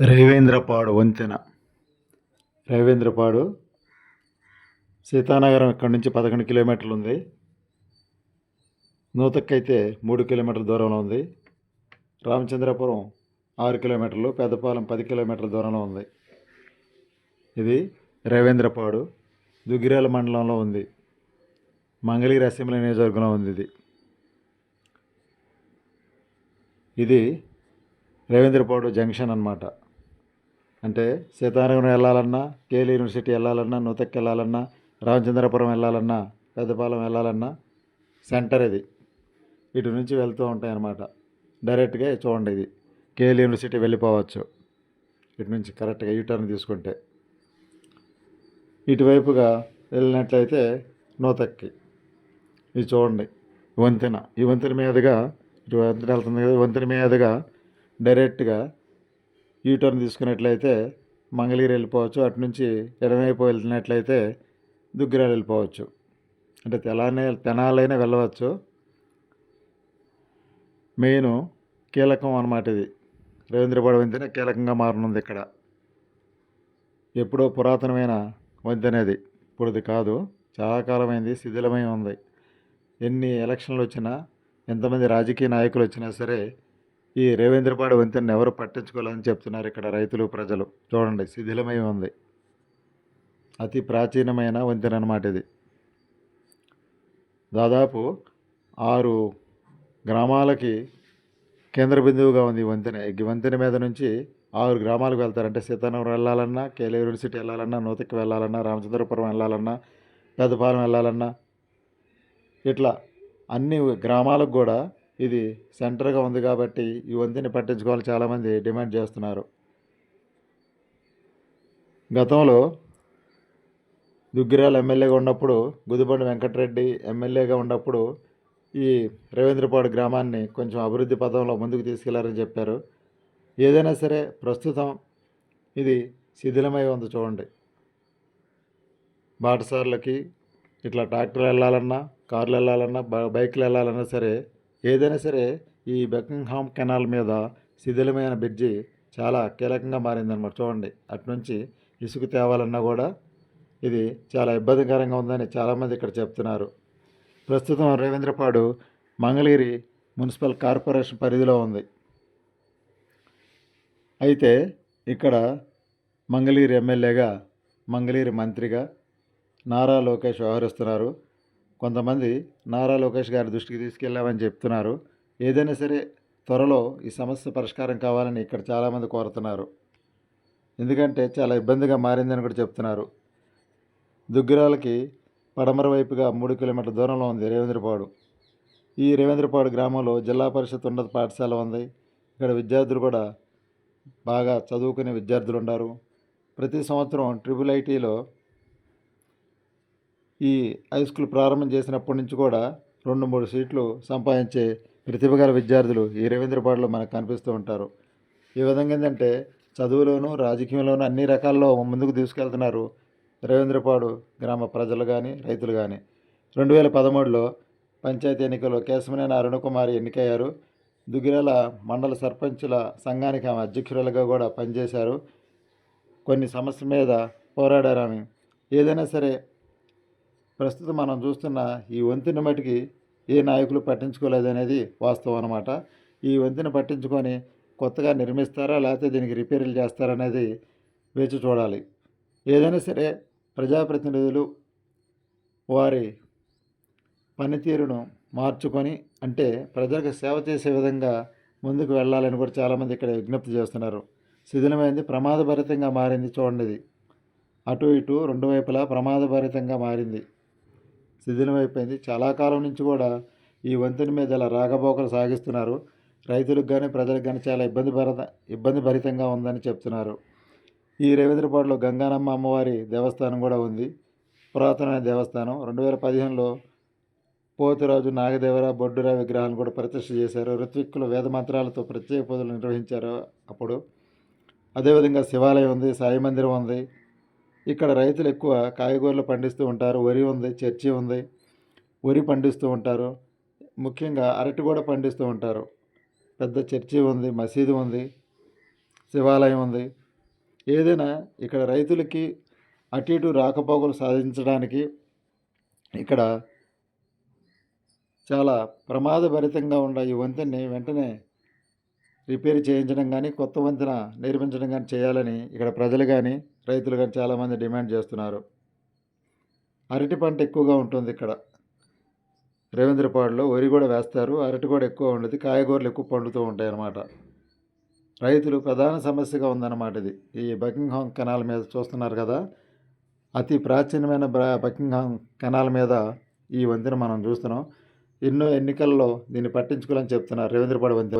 రేవేంద్రపాడు వంతెన. రేవేంద్రపాడు. సీతానగరం ఇక్కడ నుంచి పదకొండు కిలోమీటర్లు ఉంది. నూతక్కైతే మూడు కిలోమీటర్ల దూరంలో ఉంది. రామచంద్రపురం ఆరు కిలోమీటర్లు పెద్దపాలెం పది కిలోమీటర్ల దూరంలో ఉంది. ఇది రేవేంద్రపాడు దుగ్గిరాల మండలంలో ఉంది. మంగళగిరి అసెంబ్లీ నియోజకవర్గంలో ఉంది ఇది. ఇది రేవేంద్రపాడు జంక్షన్ అన్నమాట. అంటే సీతారామం వెళ్ళాలన్నా కేఎల్ యూనివర్సిటీ వెళ్ళాలన్నా నూతక్కి వెళ్ళాలన్నా రామచంద్రపురం వెళ్ళాలన్నా పెద్దపాలెం వెళ్ళాలన్నా సెంటర్ ఇది. ఇటు నుంచి వెళ్తూ ఉంటాయి అన్నమాట డైరెక్ట్గా చూడండి ఇది. కేఎల్ యూనివర్సిటీ వెళ్ళిపోవచ్చు. ఇటు నుంచి కరెక్ట్గా యూటర్న్ తీసుకుంటే. ఇటువైపుగా వెళ్ళినట్లయితే నూతక్కి. ఇది చూడండి. వంతెన. ఈ వంతెన మీదుగా ఇటు వంతెన వెళ్తుంది కదా వంతెన మీదుగా డైరెక్ట్గా యూటర్న్ తీసుకున్నట్లయితే మంగళగిరి వెళ్ళిపోవచ్చు. అటు నుంచి ఎడమవైపు వెళ్తున్నట్లయితే దుగ్గిరాలు వెళ్ళిపోవచ్చు. అంటే తెలానే తెనాలైనా వెళ్ళవచ్చు. మెయిన్ కీలకం అన్నమాట ఇది. రవీంద్రపాడు వంతెన కీలకంగా మారనుంది ఇక్కడ. ఎప్పుడో పురాతనమైన వంతెన ఇప్పుడుది ఇప్పుడు ఇది కాదు. చాలా కాలమైంది శిథిలమై ఉంది. ఎన్ని ఎలక్షన్లు వచ్చినా ఎంతమంది రాజకీయ నాయకులు వచ్చినా సరే ఈ రేవేంద్రపాడు వంతెన ఎవరు పట్టించుకోవాలని చెప్తున్నారు ఇక్కడ రైతులు ప్రజలు. చూడండి శిథిలమై ఉంది. అతి ప్రాచీనమైన వంతెన అనమాట ఇది. దాదాపు ఆరు గ్రామాలకి కేంద్ర బిందువుగా ఉంది ఈ వంతెన. ఈ వంతెన మీద నుంచి ఆరు గ్రామాలకు వెళ్తారంటే సీతానగరం వెళ్ళాలన్నా కేలే యూనివర్సిటీ వెళ్ళాలన్నా నూతక్కి వెళ్ళాలన్నా రామచంద్రపురం వెళ్ళాలన్నా పెద్దపాలెం వెళ్ళాలన్నా ఇట్లా అన్ని గ్రామాలకు కూడా ఇది సెంటర్గా ఉంది కాబట్టి ఈ వంతెన పట్టించుకోవాలి చాలామంది డిమాండ్ చేస్తున్నారు. గతంలో దుగ్గిరాల ఎమ్మెల్యేగా ఉన్నప్పుడు గుదిబండి వెంకటరెడ్డి ఎమ్మెల్యేగా ఉన్నప్పుడు ఈ రవీంద్రపాడు గ్రామాన్ని కొంచెం అభివృద్ధి పథంలో ముందుకు తీసుకెళ్ళారని చెప్పారు. ఏదైనా సరే ప్రస్తుతం ఇది శిథిలమై ఉంది చూడండి. బాటసార్లకి ఇట్లా ట్రాక్టర్లు వెళ్ళాలన్నా కార్లు వెళ్ళాలన్నా బ- బైక్లు వెళ్ళాలన్నా సరే ఏదైనా సరే ఈ బెకింగ్హామ్ కెనాల్ మీద శిథిలమైన బ్రిడ్జి చాలా కీలకంగా మారిందన్నమాట. చూడండి అటునుంచి ఇసుక తేవాలన్నా కూడా ఇది చాలా ఇబ్బందికరంగా ఉందని చాలామంది ఇక్కడ చెప్తున్నారు. ప్రస్తుతం రవీంద్రపాడు మంగళగిరి మున్సిపల్ కార్పొరేషన్ పరిధిలో ఉంది. అయితే ఇక్కడ మంగళగిరి ఎమ్మెల్యేగా మంగళగిరి మంత్రిగా నారా లోకేష్ వ్యవహరిస్తున్నారు. కొంతమంది నారా లోకేష్ గారి దృష్టికి తీసుకెళ్ళామని చెప్తున్నారు. ఏదైనా సరే త్వరలో ఈ సమస్య పరిష్కారం కావాలని ఇక్కడ చాలామంది కోరుతున్నారు. ఎందుకంటే చాలా ఇబ్బందిగా మారిందని కూడా చెప్తున్నారు. దుగ్గిరాలకి పడమర వైపుగా మూడు కిలోమీటర్ల దూరంలో ఉంది రేవేంద్రపాడు. ఈ రేవేంద్రపాడు గ్రామంలో జిల్లా పరిషత్ ఉన్నత పాఠశాల ఉంది. ఇక్కడ విద్యార్థులు కూడా బాగా చదువుకునే విద్యార్థులు ఉన్నారు ప్రతి సంవత్సరం ట్రిపుల్ ఐటీలో ఈ హై స్కూల్ ప్రారంభం చేసినప్పటి నుంచి కూడా రెండు మూడు సీట్లు సంపాదించే ప్రతిభగల విద్యార్థులు ఈ రవీంద్రపాడులో మనకు కనిపిస్తూ ఉంటారు. ఈ విధంగా ఏంటంటే చదువులోను రాజకీయంలోను అన్ని రకాల్లో ముందుకు తీసుకెళ్తున్నారు రవీంద్రపాడు గ్రామ ప్రజలు కానీ రైతులు కానీ రెండు వేల పదమూడులో పంచాయతీ ఎన్నికల్లో కేశమనేని అరుణకుమారి ఎన్నికయ్యారు. దుగిరాల మండల సర్పంచుల సంఘానికి ఆమె అధ్యక్షురాలుగా కూడా పనిచేశారు. కొన్ని సమస్యల మీద పోరాడారు ఆమె. ఏదైనా సరే ప్రస్తుతం మనం చూస్తున్న ఈ వంతెన మటుకి ఏ నాయకులు పట్టించుకోలేదనేది వాస్తవం అనమాట ఈ వంతెన పట్టించుకొని కొత్తగా నిర్మిస్తారా లేకపోతే దీనికి రిపేర్లు చేస్తారా అనేది వేచి చూడాలి. ఏదైనా సరే ప్రజాప్రతినిధులు వారి పనితీరును మార్చుకొని అంటే ప్రజలకు సేవ చేసే విధంగా ముందుకు వెళ్ళాలని కూడా చాలామంది ఇక్కడ విజ్ఞప్తి చేస్తున్నారు. శిథిలమైంది ప్రమాదభరితంగా మారింది చూడండి ఇది. అటు ఇటు రెండు వైపులా ప్రమాదభరితంగా మారింది. శిథిలమైపోయింది చాలా కాలం నుంచి కూడా ఈ వంతెన మీద ఇలా రాగబోకలు సాగిస్తున్నారు. రైతులకు కానీ ప్రజలకు కానీ చాలా ఇబ్బంది భరిత ఇబ్బంది భరితంగా ఉందని చెప్తున్నారు. ఈ రేవేంద్రపాడులో గంగానమ్మ అమ్మవారి దేవస్థానం కూడా ఉంది. పురాతనమైన దేవస్థానం. రెండు వేల పదిహేనులో పోతురాజు నాగదేవర బొడ్డురా విగ్రహాలను కూడా ప్రతిష్ఠ చేశారు. ఋత్విక్కుల వేద మంత్రాలతో ప్రత్యేక పూజలు నిర్వహించారు అప్పుడు. అదేవిధంగా శివాలయం ఉంది సాయి మందిరం ఉంది. ఇక్కడ రైతులు ఎక్కువ కాయగూరలు పండిస్తూ ఉంటారు వరి ఉంది చర్చి ఉంది వరి పండిస్తూ ఉంటారు. ముఖ్యంగా అరటి కూడా పండిస్తూ ఉంటారు. పెద్ద చర్చి ఉంది మసీదు ఉంది శివాలయం ఉంది. ఏదైనా ఇక్కడ రైతులకి అటు ఇటు రాకపోకలు సాధించడానికి ఇక్కడ చాలా ప్రమాదభరితంగా ఉన్న ఈ వంతెన్ని వెంటనే రిపేర్ చేయించడం కానీ కొత్త వంతెన నిర్మించడం కానీ చేయాలని ఇక్కడ ప్రజలు కానీ రైతులు కానీ చాలామంది డిమాండ్ చేస్తున్నారు. అరటి పంట ఎక్కువగా ఉంటుంది ఇక్కడ. రవీంద్రపాడులో వరి కూడా వేస్తారు. అరటి కూడా ఎక్కువ ఉండదు. కాయగూరలు ఎక్కువ పండుతూ ఉంటాయి అన్నమాట. రైతులు ప్రధాన సమస్యగా ఉందన్నమాట ఇది. ఈ బకింగ్హామ్ కెనాల్ మీద చూస్తున్నారు కదా. అతి ప్రాచీనమైన బ్ర- బకింగ్హామ్ కెనాల్ మీద ఈ వంతెన మనం చూస్తున్నాం. ఎన్నో ఎన్నికల్లో దీన్ని పట్టించుకోవాలని చెప్తున్నారు. రవీంద్రపాడు వంతెన